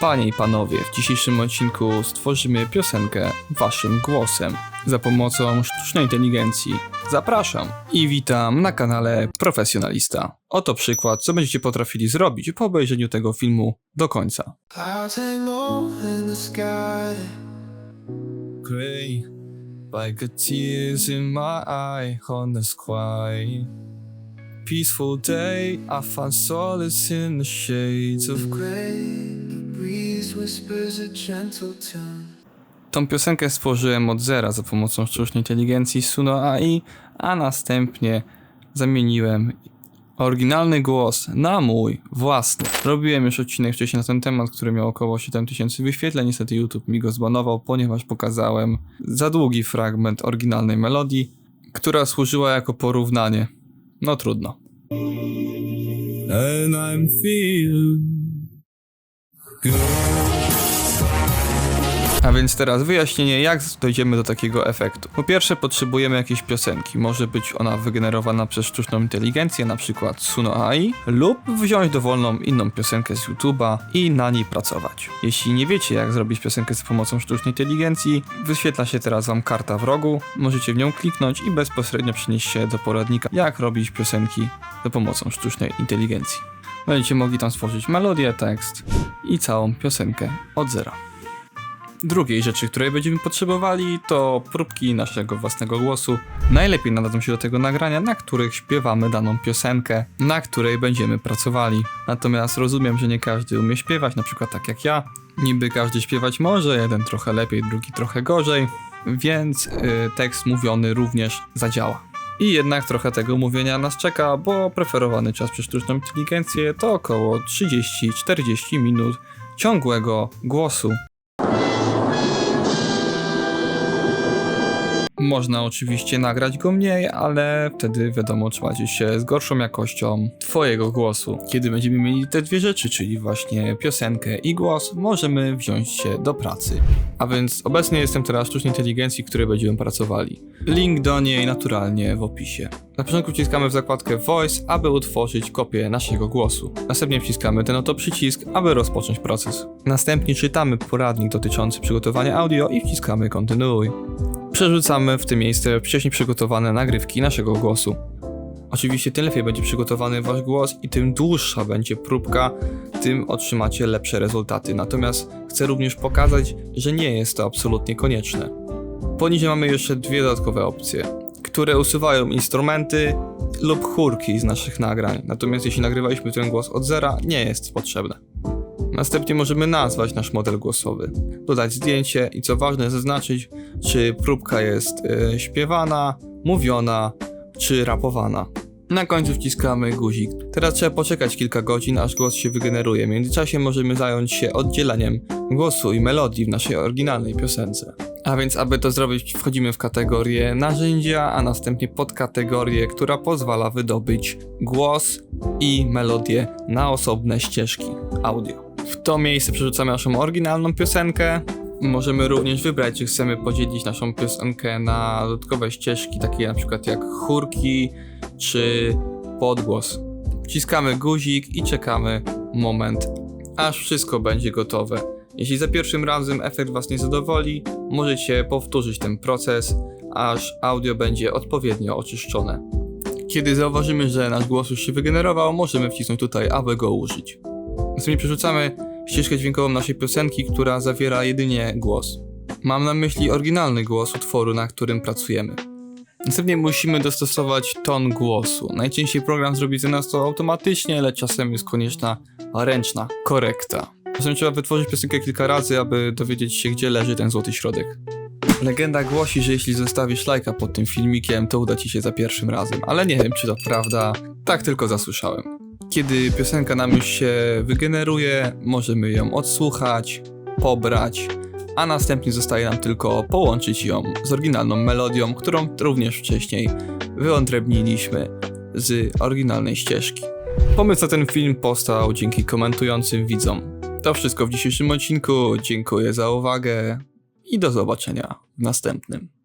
Panie i panowie, w dzisiejszym odcinku stworzymy piosenkę waszym głosem za pomocą sztucznej inteligencji. Zapraszam i witam na kanale Profesjonalista. Oto przykład, co będziecie potrafili zrobić po obejrzeniu tego filmu do końca. Like tears in my eye on the sky. Peaceful day, I find solace in the shades of Gray, the breeze whispers a gentle tune. Tą piosenkę stworzyłem od zera za pomocą sztucznej inteligencji Suno AI, a następnie zamieniłem oryginalny głos na mój własny. Robiłem już odcinek wcześniej na ten temat, który miał około 7000 wyświetleń. Niestety YouTube mi go zbanował, ponieważ pokazałem za długi fragment oryginalnej melodii, która służyła jako porównanie. No trudno. And I'm feeling A więc teraz wyjaśnienie, jak dojdziemy do takiego efektu. Po pierwsze, potrzebujemy jakiejś piosenki. Może być ona wygenerowana przez sztuczną inteligencję, na przykład Suno AI, lub wziąć dowolną inną piosenkę z YouTube'a i na niej pracować. Jeśli nie wiecie, jak zrobić piosenkę za pomocą sztucznej inteligencji, wyświetla się teraz wam karta w rogu, możecie w nią kliknąć i bezpośrednio przenieść się do poradnika, jak robić piosenki za pomocą sztucznej inteligencji. Będziecie mogli tam stworzyć melodię, tekst i całą piosenkę od zera. Drugiej rzeczy, której będziemy potrzebowali, to próbki naszego własnego głosu. Najlepiej nadadzą się do tego nagrania, na których śpiewamy daną piosenkę, na której będziemy pracowali. Natomiast rozumiem, że nie każdy umie śpiewać, na przykład tak jak ja. Niby każdy śpiewać może, jeden trochę lepiej, drugi trochę gorzej, więc y, tekst mówiony również zadziała. I jednak trochę tego mówienia nas czeka, bo preferowany czas przez sztuczną inteligencję to około 30-40 minut ciągłego głosu. Można oczywiście nagrać go mniej, ale wtedy wiadomo, trzeba się z gorszą jakością Twojego głosu. Kiedy będziemy mieli te dwie rzeczy, czyli właśnie piosenkę i głos, możemy wziąć się do pracy. A więc obecnie jestem teraz w sztucznej inteligencji, w której będziemy pracowali. Link do niej naturalnie w opisie. Na początku wciskamy w zakładkę Voice, aby utworzyć kopię naszego głosu. Następnie wciskamy ten oto przycisk, aby rozpocząć proces. Następnie czytamy poradnik dotyczący przygotowania audio i wciskamy Kontynuuj przerzucamy w tym miejsce wcześniej przygotowane nagrywki naszego głosu. Oczywiście tym lepiej będzie przygotowany wasz głos i tym dłuższa będzie próbka, tym otrzymacie lepsze rezultaty. Natomiast chcę również pokazać, że nie jest to absolutnie konieczne. Poniżej mamy jeszcze dwie dodatkowe opcje, które usuwają instrumenty lub chórki z naszych nagrań. Natomiast jeśli nagrywaliśmy ten głos od zera, nie jest potrzebne. Następnie możemy nazwać nasz model głosowy, dodać zdjęcie i co ważne zaznaczyć, czy próbka jest e, śpiewana, mówiona czy rapowana. Na końcu wciskamy guzik. Teraz trzeba poczekać kilka godzin, aż głos się wygeneruje. W międzyczasie możemy zająć się oddzieleniem głosu i melodii w naszej oryginalnej piosence. A więc, aby to zrobić, wchodzimy w kategorię narzędzia, a następnie podkategorię, która pozwala wydobyć głos i melodię na osobne ścieżki audio. W to miejsce przerzucamy naszą oryginalną piosenkę. Możemy również wybrać, czy chcemy podzielić naszą piosenkę na dodatkowe ścieżki, takie na przykład jak chórki czy podgłos. Wciskamy guzik i czekamy moment, aż wszystko będzie gotowe. Jeśli za pierwszym razem efekt Was nie zadowoli, możecie powtórzyć ten proces, aż audio będzie odpowiednio oczyszczone. Kiedy zauważymy, że nasz głos już się wygenerował, możemy wcisnąć tutaj, aby go użyć. Następnie przerzucamy ścieżkę dźwiękową naszej piosenki, która zawiera jedynie głos. Mam na myśli oryginalny głos utworu, na którym pracujemy. Następnie musimy dostosować ton głosu. Najczęściej program zrobi za nas to automatycznie, ale czasem jest konieczna ręczna korekta. Czasem trzeba wytworzyć piosenkę kilka razy, aby dowiedzieć się, gdzie leży ten złoty środek. Legenda głosi, że jeśli zostawisz lajka pod tym filmikiem, to uda ci się za pierwszym razem, ale nie wiem, czy to prawda. Tak tylko zasłyszałem. Kiedy piosenka nam już się wygeneruje, możemy ją odsłuchać, pobrać, a następnie zostaje nam tylko połączyć ją z oryginalną melodią, którą również wcześniej wyodrębniliśmy z oryginalnej ścieżki. Pomysł na ten film powstał dzięki komentującym widzom. To wszystko w dzisiejszym odcinku. Dziękuję za uwagę i do zobaczenia w następnym.